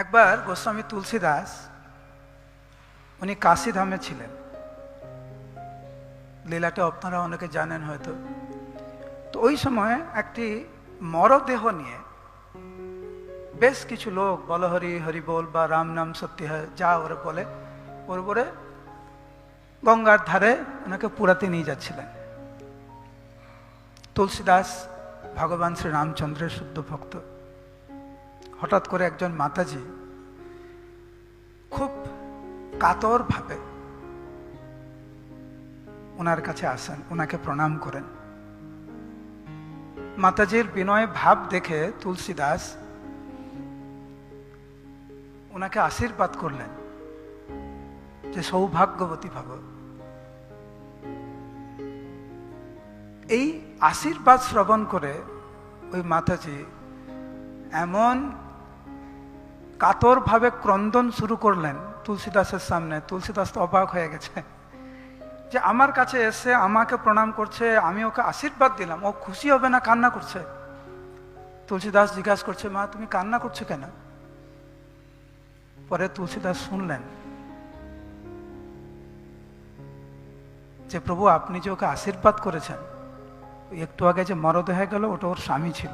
একবার গোস্বামী তুলসীদাস, উনি কাশিধামে ছিলেন। লীলাটা আপনারা অনেকে জানেন হয়তো। তো ওই সময় একটি মরদেহ নিয়ে বেশ কিছু লোক বলহরি হরি বল বা রাম নাম সত্যি হয়, যা ওরা বলে, ওর উপরে গঙ্গার ধারে ওনাকে পুরাতে নিয়ে যাচ্ছিলেন। তুলসীদাস ভগবান শ্রী রামচন্দ্রের শুদ্ধ ভক্ত। হঠাৎ করে একজন মাতাজি খুব কাতরভাবে ওনার কাছে আসেন ওনাকে প্রণাম করেন। মাতাজির বিনয় ভাব দেখে তুলসীদাস ওনাকে আশীর্বাদ করলেন যে সৌভাগ্যবতী ভাব। এই আশীর্বাদ শ্রবণ করে ওই মাতাজি এমন কাতরভাবে ক্রন্দন শুরু করলেন তুলসীদাসের সামনে। তুলসীদাস তো অবাক হয়ে গেছে। যে আমার কাছে এসে আমাকে প্রণাম করছে, আমি ওকে আশীর্বাদ দিলাম। ও খুশি হবে না, কান্না করছে। তুলসীদাস জিজ্ঞাসা করছে, মা, তুমি কান্না করছ কেন? পরে তুলসীদাস শুনলেন যে, প্রভু, আপনি যে ওকে আশীর্বাদ করেছেন একটু আগে যে মরদেহে গেল, ওটা ওর স্বামী ছিল।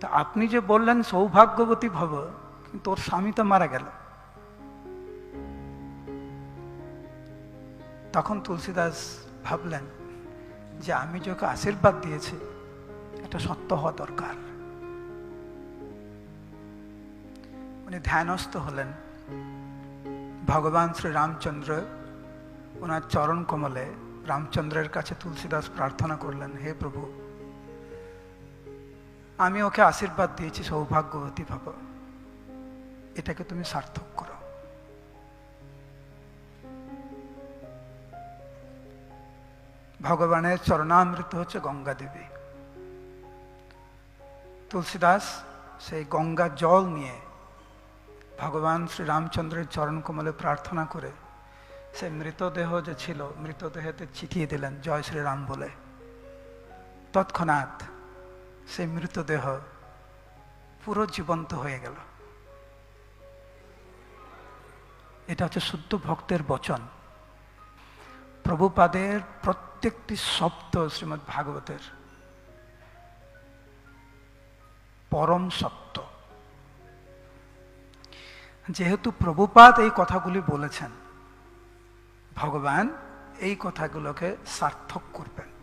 তা আপনি যে বললেন সৌভাগ্যবতী ভব, কিন্তু ওর স্বামী তো মারা গেল। তখন তুলসীদাস ভাবলেন যে আমি যে ওকে আশীর্বাদ দিয়েছি, এটা সত্য হওয়া দরকার। উনি ধ্যানস্থ হলেন। ভগবান শ্রী রামচন্দ্র ওনার চরণ কমলে রামচন্দ্রের কাছে তুলসীদাস প্রার্থনা করলেন, হে প্রভু আমি ওকে আশীর্বাদ দিয়েছি, সৌভাগ্যবতী ভাব এটাকে তুমি সার্থক করো। ভগবানের চরণামৃত হচ্ছে গঙ্গা দেবী। তুলসীদাস সেই গঙ্গা জল নিয়ে ভগবান শ্রী রামচন্দ্রের চরণ কমলে প্রার্থনা করে সে মৃতদেহ যে ছিল, মৃতদেহতে চিঠিয়ে দিলেন, জয় শ্রীরাম বলে। তৎক্ষণাৎ সেই মৃতদেহ পুরো জীবন্ত হয়ে গেল। এটা হচ্ছে শুদ্ধ ভক্তের বচন। প্রভুপাদের প্রত্যেকটি শব্দ শ্রীমৎ ভাগবতের। পরম সত্য। যেহেতু প্রভুপাদ এই কথাগুলি বলেছেন, ভগবান এই কথাগুলোকে সার্থক করবেন।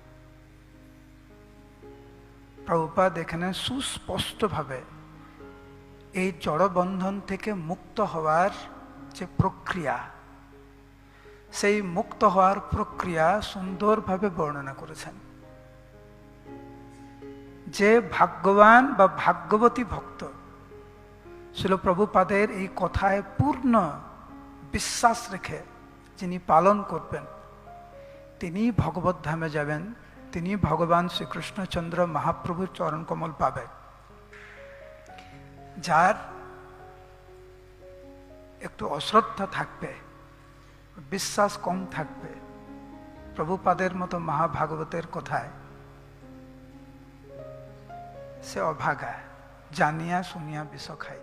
প্রভুপাদ এখানে সুস্পষ্টভাবে এই জড়বন্ধন থেকে মুক্ত হওয়ার যে প্রক্রিয়া, সেই মুক্ত হওয়ার প্রক্রিয়া সুন্দরভাবে বর্ণনা করেছেন। যে ভাগ্যবান বা ভাগ্যবতী ভক্ত শিল প্রভুপাদের এই কথায় পূর্ণ বিশ্বাস রেখে যিনি পালন করবেন তিনি ভগবত ধামে যাবেন। তিনি ভগবান শ্রীকৃষ্ণচন্দ্র মহাপ্রভুর চরণ কমল পাবেন। যার একটু অশ্রদ্ধা থাকবে, বিশ্বাস কম থাকবে, প্রভুপাদের মতো মহাভাগবতের কথায় সে অভাগা, জানিয়া শুনিয়া বিষ খাই